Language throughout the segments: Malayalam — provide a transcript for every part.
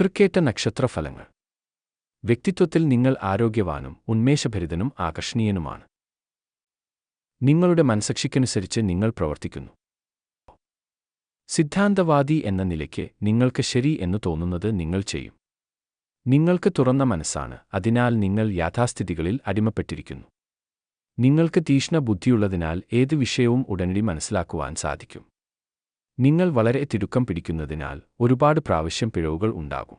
തൃക്കേറ്റ നക്ഷത്രഫലങ്ങൾ. വ്യക്തിത്വത്തിൽ നിങ്ങൾ ആരോഗ്യവാനും ഉന്മേഷഭരിതനും ആകർഷണീയനുമാണ്. നിങ്ങളുടെ മനസക്ഷിക്കനുസരിച്ച് നിങ്ങൾ പ്രവർത്തിക്കുന്നു. സിദ്ധാന്തവാദി എന്ന നിലയ്ക്ക് നിങ്ങൾക്ക് ശരി എന്ന് തോന്നുന്നത് നിങ്ങൾ ചെയ്യും. നിങ്ങൾക്ക് തുറന്ന മനസ്സാണ് അതിനാൽ നിങ്ങൾ യാഥാസ്ഥിതികളിൽ അടിമപ്പെട്ടിരിക്കുന്നു. നിങ്ങൾക്ക് തീഷ്ണ ബുദ്ധിയുള്ളതിനാൽ ഏത് വിഷയവും ഉടനടി മനസ്സിലാക്കുവാൻ സാധിക്കും. നിങ്ങൾ വളരെ തിടുക്കം പിടിക്കുന്നതിനാൽ ഒരുപാട് പ്രാവശ്യം പിഴവുകൾ ഉണ്ടാകും.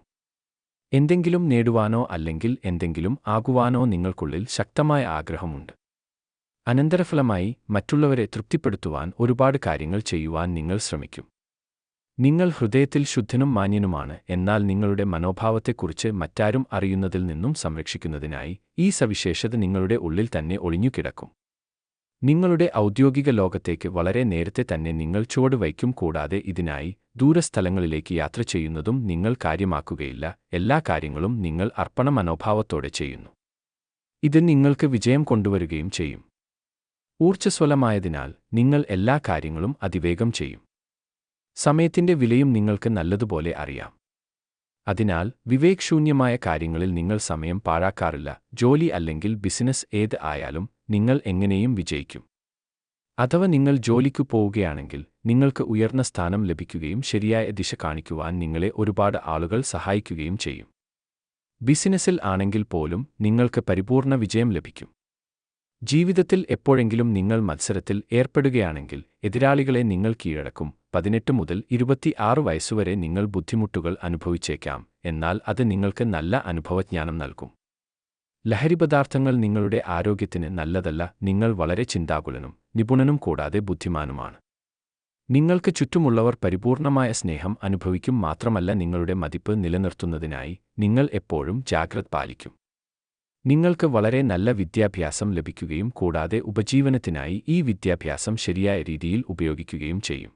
എന്തെങ്കിലും നേടുവാനോ അല്ലെങ്കിൽ എന്തെങ്കിലും ആകുവാനോ നിങ്ങൾക്കുള്ളിൽ ശക്തമായ ആഗ്രഹമുണ്ട്. അനന്തരഫലമായി മറ്റുള്ളവരെ തൃപ്തിപ്പെടുത്തുവാൻ ഒരുപാട് കാര്യങ്ങൾ ചെയ്യുവാൻ നിങ്ങൾ ശ്രമിക്കും. നിങ്ങൾ ഹൃദയത്തിൽ ശുദ്ധനും മാന്യനുമാണ് എന്നാൽ നിങ്ങളുടെ മനോഭാവത്തെക്കുറിച്ച് മറ്റാരും അറിയുന്നതിൽ നിന്നും സംരക്ഷിക്കുന്നതിനായി ഈ സവിശേഷത നിങ്ങളുടെ ഉള്ളിൽ തന്നെ ഒളിഞ്ഞുകിടക്കും. നിങ്ങളുടെ ഔദ്യോഗിക ലോകത്തേക്ക് വളരെ നേരത്തെ തന്നെ നിങ്ങൾ ചുവടുവയ്ക്കും കൂടാതെ ഇതിനായി ദൂരസ്ഥലങ്ങളിലേക്ക് യാത്ര ചെയ്യുന്നതും നിങ്ങൾ കാര്യമാക്കുകയില്ല. എല്ലാ കാര്യങ്ങളും നിങ്ങൾ അർപ്പണ മനോഭാവത്തോടെ ചെയ്യുന്നു. ഇത് നിങ്ങൾക്ക് വിജയം കൊണ്ടുവരികയും ചെയ്യും. ഊർജസ്വലമായതിനാൽ നിങ്ങൾ എല്ലാ കാര്യങ്ങളും അതിവേഗം ചെയ്യും. സമയത്തിന്റെ വിലയും നിങ്ങൾക്ക് നല്ലതുപോലെ അറിയാം. അതിനാൽ വിവേക്ശൂന്യമായ കാര്യങ്ങളിൽ നിങ്ങൾ സമയം പാഴാക്കാറില്ല. ജോലി അല്ലെങ്കിൽ ബിസിനസ് ഏത് ആയാലും നിങ്ങൾ എങ്ങനെയും വിജയിക്കും. അഥവാ നിങ്ങൾ ജോലിക്കു പോവുകയാണെങ്കിൽ നിങ്ങൾക്ക് ഉയർന്ന സ്ഥാനം ലഭിക്കുകയും ശരിയായ ദിശ കാണിക്കുവാൻ നിങ്ങളെ ഒരുപാട് ആളുകൾ സഹായിക്കുകയും ചെയ്യും. ബിസിനസ്സിൽ ആണെങ്കിൽ പോലും നിങ്ങൾക്ക് പരിപൂർണ വിജയം ലഭിക്കും. ജീവിതത്തിൽ എപ്പോഴെങ്കിലും നിങ്ങൾ മത്സരത്തിൽ ഏർപ്പെടുകയാണെങ്കിൽ എതിരാളികളെ നിങ്ങൾ കീഴടക്കും. പതിനെട്ട് മുതൽ ഇരുപത്തിയാറ് വയസ്സുവരെ നിങ്ങൾ ബുദ്ധിമുട്ടുകൾ അനുഭവിച്ചേക്കാം. എന്നാൽ അത് നിങ്ങൾക്ക് നല്ല അനുഭവജ്ഞാനം നൽകും. ലഹരിപദാർത്ഥങ്ങൾ നിങ്ങളുടെ ആരോഗ്യത്തിന് നല്ലതല്ല നിങ്ങൾ വളരെ ചിന്താകുലനും നിപുണനും കൂടാതെ ബുദ്ധിമാനുമാണ്. നിങ്ങൾക്ക് ചുറ്റുമുള്ളവർ പരിപൂർണമായ സ്നേഹം അനുഭവിക്കും മാത്രമല്ല നിങ്ങളുടെ മതിപ്പ് നിലനിർത്തുന്നതിനായി നിങ്ങൾ എപ്പോഴും ജാഗ്രത് പാലിക്കും. നിങ്ങൾക്ക് വളരെ നല്ല വിദ്യാഭ്യാസം ലഭിക്കുകയും കൂടാതെ ഉപജീവനത്തിനായി ഈ വിദ്യാഭ്യാസം ശരിയായ രീതിയിൽ ഉപയോഗിക്കുകയും ചെയ്യും.